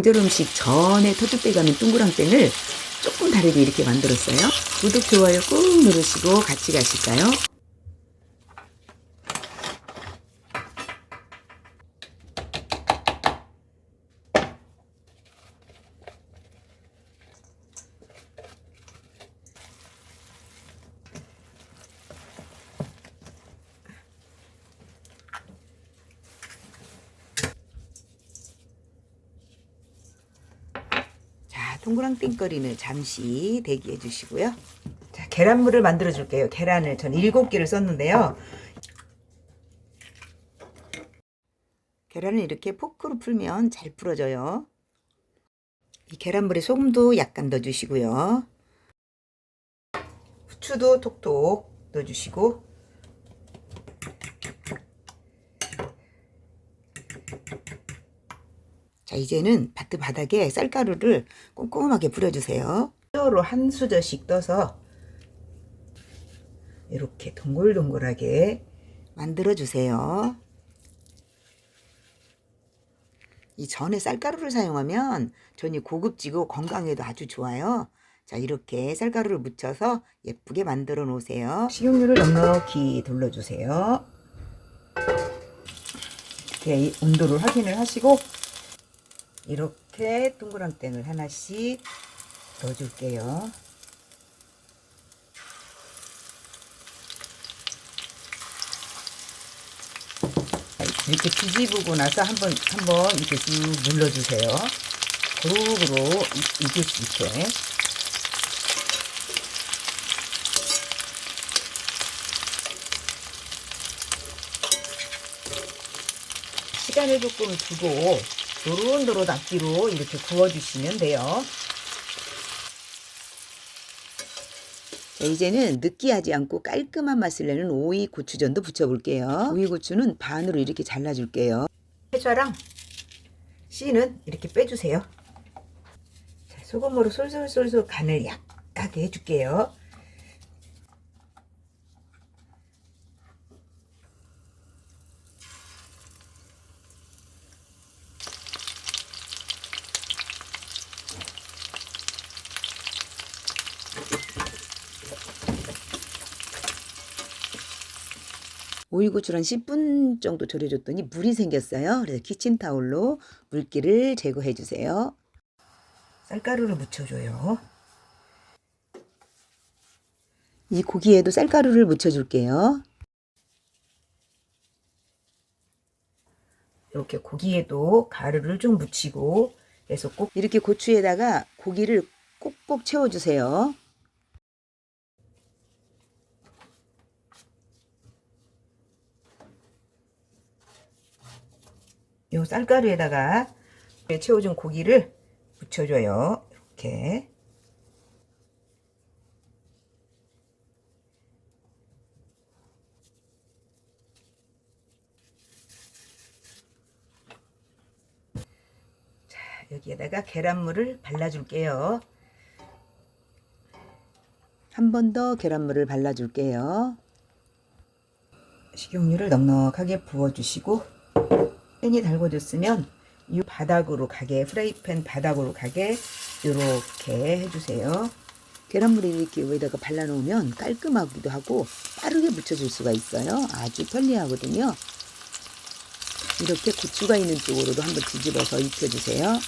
명절 음식 전에 터줏대 가는 동그랑땡을 조금 다르게 이렇게 만들었어요. 구독, 좋아요 꾹 누르시고 같이 가실까요? 동그랑땡거리는 잠시 대기해 주시고요. 자, 계란물을 만들어 줄게요. 계란을 전 7개를 썼는데요. 계란을 이렇게 포크로 풀면 잘 풀어져요. 이 계란물에 소금도 약간 넣어 주시고요. 후추도 톡톡 넣어 주시고 자, 이제는 바트 바닥에 쌀가루를 꼼꼼하게 뿌려주세요. 뼈로 한 수저씩 떠서 이렇게 동글동글하게 만들어주세요. 이 전에 쌀가루를 사용하면 전이 고급지고 건강에도 아주 좋아요. 자, 이렇게 쌀가루를 묻혀서 예쁘게 만들어 놓으세요. 식용유를 넉넉히 둘러주세요. 이렇게 이 온도를 확인을 하시고 이렇게 동그랑땡을 하나씩 넣어줄게요. 이렇게 뒤집고 나서 한번 한번 이렇게 쭉 눌러주세요. 이- 익을 수 있게. 시간을 조금 두고 노릇노릇 앞뒤로 이렇게 구워주시면 돼요. 자, 이제는 느끼하지 않고 깔끔한 맛을 내는 오이 고추전도 부쳐볼게요. 오이 고추는 반으로 이렇게 잘라줄게요. 해좌랑 씨는 이렇게 빼주세요. 자, 소금으로 솔솔솔솔 간을 약하게 해줄게요. 오이고추를 한 10분 정도 절여줬더니 물이 생겼어요. 그래서 키친타올로 물기를 제거해 주세요. 쌀가루를 묻혀줘요. 이 고기에도 쌀가루를 묻혀줄게요. 이렇게 고기에도 가루를 좀 묻히고 해서 꼭 이렇게 고추에다가 고기를 꼭꼭 채워주세요. 요 쌀가루에다가 채워준 고기를 묻혀줘요. 이렇게. 자, 여기에다가 계란물을 발라줄게요. 한 번 더 계란물을 발라줄게요. 식용유를 넉넉하게 부어주시고 팬이 달궈졌으면 이 바닥으로 가게 프라이팬 바닥으로 가게 이렇게 해주세요. 계란물을 이렇게 위에다가 발라놓으면 깔끔하기도 하고 빠르게 묻혀줄 수가 있어요. 아주 편리하거든요. 이렇게 고추가 있는 쪽으로도 한번 뒤집어서 익혀주세요.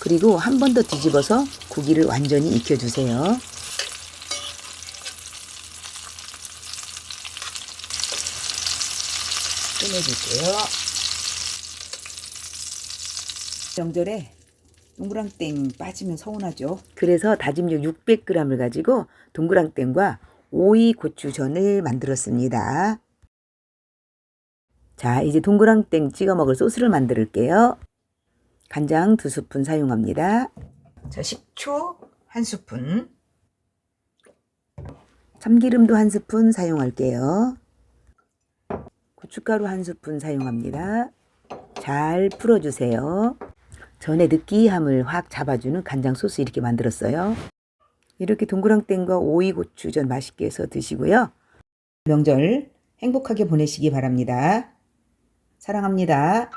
그리고 한 번 더 뒤집어서 고기를 완전히 익혀주세요. 꺼내줄게요. 명절에 동그랑땡 빠지면 서운하죠. 그래서 다짐육 600g을 가지고 동그랑땡과 오이 고추전을 만들었습니다. 자, 이제 동그랑땡 찍어 먹을 소스를 만들게요. 간장 2스푼 사용합니다. 자, 식초 1스푼. 참기름도 1스푼 사용할게요. 고춧가루 한 스푼 사용합니다. 잘 풀어주세요. 전에 느끼함을 확 잡아주는 간장 소스 이렇게 만들었어요. 이렇게 동그랑땡과 오이고추전 맛있게 해서 드시고요. 명절 행복하게 보내시기 바랍니다. 사랑합니다.